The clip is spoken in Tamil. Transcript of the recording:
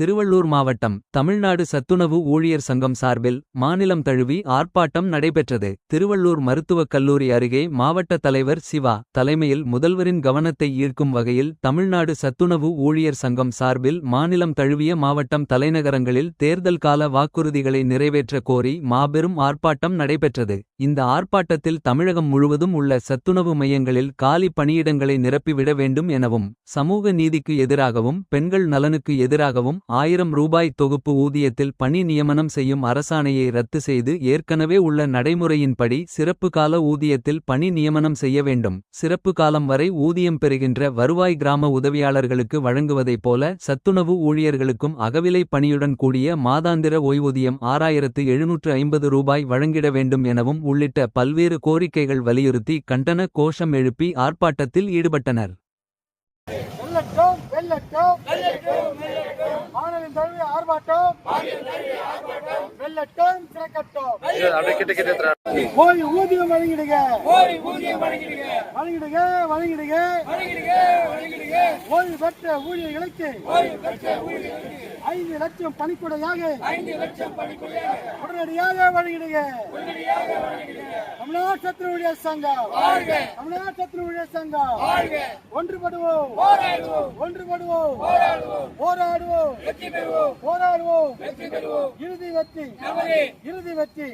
திருவள்ளூர் மாவட்டம் தமிழ்நாடு சத்துணவு ஊழியர் சங்கம் சார்பில் மாநிலம் தழுவி ஆர்ப்பாட்டம் நடைபெற்றது. திருவள்ளூர் மருத்துவக் கல்லூரி அருகே மாவட்ட தலைவர் சிவா தலைமையில் முதல்வரின் கவனத்தை ஈர்க்கும் வகையில் தமிழ்நாடு சத்துணவு ஊழியர் சங்கம் சார்பில் மாநிலம் தழுவிய மாவட்டம் தலைநகரங்களில் தேர்தல் கால வாக்குறுதிகளை நிறைவேற்ற கோரி மாபெரும் ஆர்ப்பாட்டம் நடைபெற்றது. இந்த ஆர்ப்பாட்டத்தில் தமிழகம் முழுவதும் உள்ள சத்துணவு மையங்களில் காலி பணியிடங்களை நிரப்பிவிட வேண்டும் எனவும் சமூக நீதிக்கு எதிராகவும் பெண்கள் நலனுக்கு எதிராகவும் ஆயிரம் ரூபாய் தொகுப்பு ஊதியத்தில் பணி நியமனம் செய்யும் அரசாணையை ரத்து செய்து ஏற்கனவே உள்ள நடைமுறையின்படி சிறப்பு கால ஊதியத்தில் பணி நியமனம் செய்ய வேண்டும். சிறப்பு காலம் வரை ஊதியம் பெறுகின்ற வருவாய் கிராம உதவியாளர்களுக்கு வழங்குவதைப் போல சத்துணவு ஊழியர்களுக்கும் அகவிலை பணியுடன் கூடிய மாதாந்திர ஓய்வூதியம் ஆறாயிரத்து எழுநூற்று ஐம்பது ரூபாய் வழங்கிட வேண்டும் எனவும் உள்ளிட்ட பல்வேறு கோரிக்கைகள் வலியுறுத்தி கண்டன கோஷம் எழுப்பி ஆர்ப்பாட்டத்தில் ஈடுபட்டனர். வெல்லட்டும். வெல்லட்டும் மாணவன் தழுவிய ஆர்ப்பாட்டம். வெல்லட்டும். சிறக்கட்டும் ஓய் ஊதியம் வழங்கிடுங்க. வழங்கிடுங்க. வழங்கிடுங்க ஓய்வு பெற்ற ஊழியர்களுக்கு ஐந்து லட்சம் பணிக்குடையாக உடனடியாக வழங்கிடுங்க. தமிழ்நாடு சத்துரு ஊழியர் சங்கம். தமிழ்நாடு சத்துரு ஊழியர் சங்கம். ஒன்றுபடுவோம். ஒன்றுபடுவோம். போராடுவோம். போராடுவோம். இறுதி வெற்றி. இறுதி வெற்றி